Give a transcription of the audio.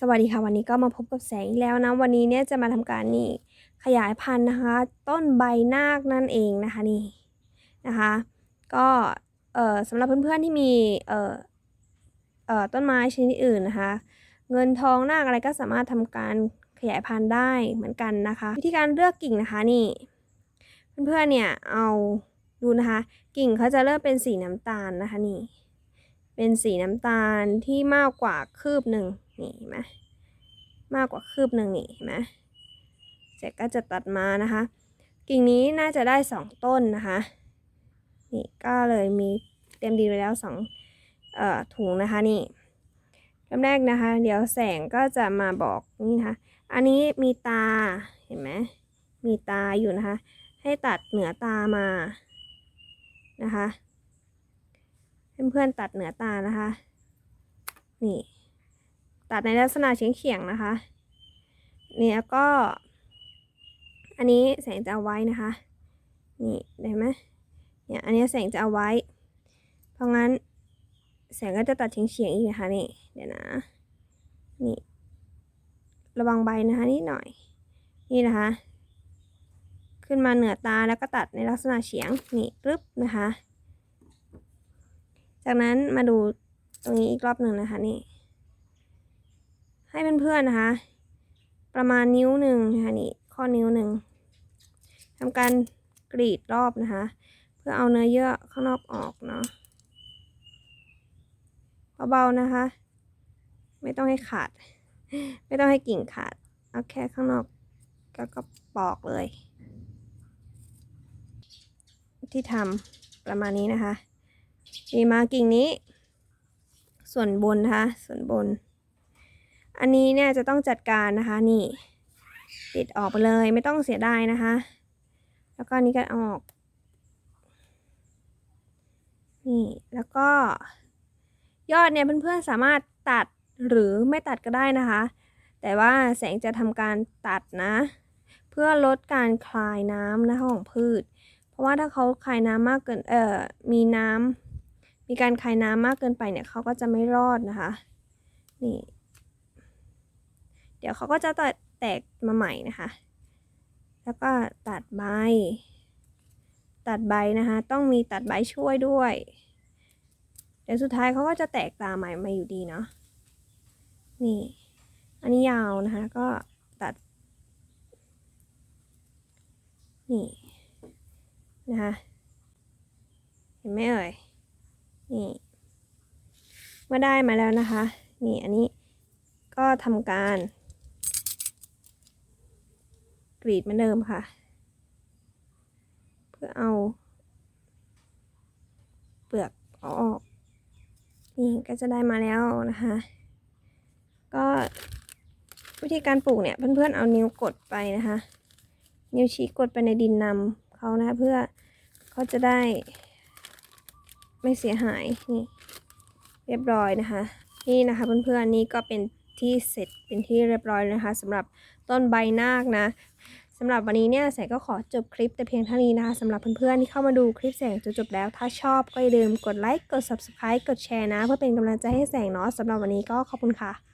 สวัสดีค่ะวันนี้ก็มาพบกับแสงอีกแล้วนะวันนี้เนี่ยจะมาทำการนี่ขยายพันธุ์นะคะ ต้นใบนาคนั่นเองนะคะนี่นะคะ ก็เอ่อสำหรับเพื่อนๆที่มีเอ่อเอ่อต้นไม้ชนิดอื่นนะคะ เงินทองนาคอะไรก็สามารถทำการขยายพันธุ์ได้เหมือนกันนะคะ วิธีการเลือกกิ่งนะคะนี่ เพื่อนๆเนี่ยเอาดูนะคะ กิ่งเขาจะเริ่มเป็นสีน้ำตาลนะคะนี่เป็นสีน้ำตาลที่มากกว่าคืบหนึ่ง นี่เห็นไหมมากกว่าคืบหนึ่งนี่เห็นไหมเสร็จก็จะตัดมานะคะ กิ่งนี้น่าจะได้สองต้นนะคะ นี่ก็เลยมีเตรียมดีไว้แล้วสองเอ่อถุงนะคะนี่เริ่มแรกนะคะ เดี๋ยวแสงก็จะมาบอกนี่นะคะ อันนี้มีตาเห็นไหมมีตาอยู่นะคะ ให้ตัดเหนือตามานะคะเพื่อนๆตัดเหนือตานะคะ นี่ ตัดในลักษณะเฉียงเฉียงนะคะนี่แล้วก็ อันนี้แสงจะเอาไว้นะคะ นี่เห็นไหมเนี่ยอันนี้แสงจะเอาไว้ เพราะงั้น แสงก็จะตัดเฉียงเฉียงอีกนะคะนี่เดี๋ยวนะนี่ระวังใบนะคะนิดหน่อย นี่นะคะ ขึ้นมาเหนือตาแล้วก็ตัดในลักษณะเฉียงนี่ปึ๊บนะคะ จากนั้นมาดูตรงนี้อีกรอบหนึ่งนะคะนี่ ให้เพื่อนๆนะคะ ประมาณนิ้วหนึ่งนะคะนี่ข้อนิ้วหนึ่งทำการกรีดรอบนะคะ เพื่อเอาเนื้อเยื่อข้างนอกออกเนาะเบาๆนะคะ ไม่ต้องให้ขาด ไม่ต้องให้กิ่งขาด เอาแค่ข้างนอกแล้วก็ปอกเลย ที่ทำประมาณนี้นะคะ มีมากิ่งนี้ ส่วนบนนะคะ ส่วนบน อันนี้เนี่ยจะต้องจัดการนะคะนี่ ติดออกไปเลยไม่ต้องเสียดายนะคะ แล้วก็นนี้ก็ออก นี่แล้วก็ ยอดเนี่ยเพื่อนๆสามารถตัดหรือไม่ตัดก็ได้นะคะ แต่ว่าแสงจะทำการตัดนะ เพื่อลดการคลายน้ำนะคะของพืช เพราะว่าถ้าเขาคลายน้ำมากเกินเอ่อมีน้ำมีการคายน้ำมากเกินไปเนี่ยเขาก็จะไม่รอดนะคะ นี่ เดี๋ยวเขาก็จะตัดแตกมาใหม่นะคะ แล้วก็ตัดใบ ตัดใบนะคะ ต้องมีตัดใบช่วยด้วย เดี๋ยวสุดท้ายเขาก็จะแตกตาใหม่มาอยู่ดีเนาะ นี่ อันนี้ยาวนะคะ ก็ตัด นี่นะคะ เห็นไหมเอ่ย นี่ เมื่อได้มาแล้วนะคะ นี่อันนี้ก็ทำการ กรีดเหมือนเดิมค่ะ เพื่อเอาเปลือกออกนี่ก็จะได้มาแล้วนะคะ ก็วิธีการปลูกเนี่ยเพื่อนๆเอานิ้วกดไปนะคะ นิ้วชี้กดไปในดินนำเขานะคะเพื่อเขาจะได้ ไม่เสียหายนี่เรียบร้อยนะคะ นี่นะคะเพื่อนๆนี่ก็เป็น ที่เสร็จเป็นที่เรียบร้อยแล้วนะคะสำหรับต้นใบนาคนะสำหรับวันนี้เนี่ยแสงก็ขอจบคลิปแต่เพียงเท่านี้นะคะสำหรับเพื่อนๆที่เข้ามาดูคลิปแสงจนจบแล้ว ถ้าชอบก็อย่าลืมกดไลค์กด subscribe กดแชร์นะ เพื่อเป็นกำลังใจให้แสงเนาะสำหรับวันนี้ก็ขอบคุณค่ะ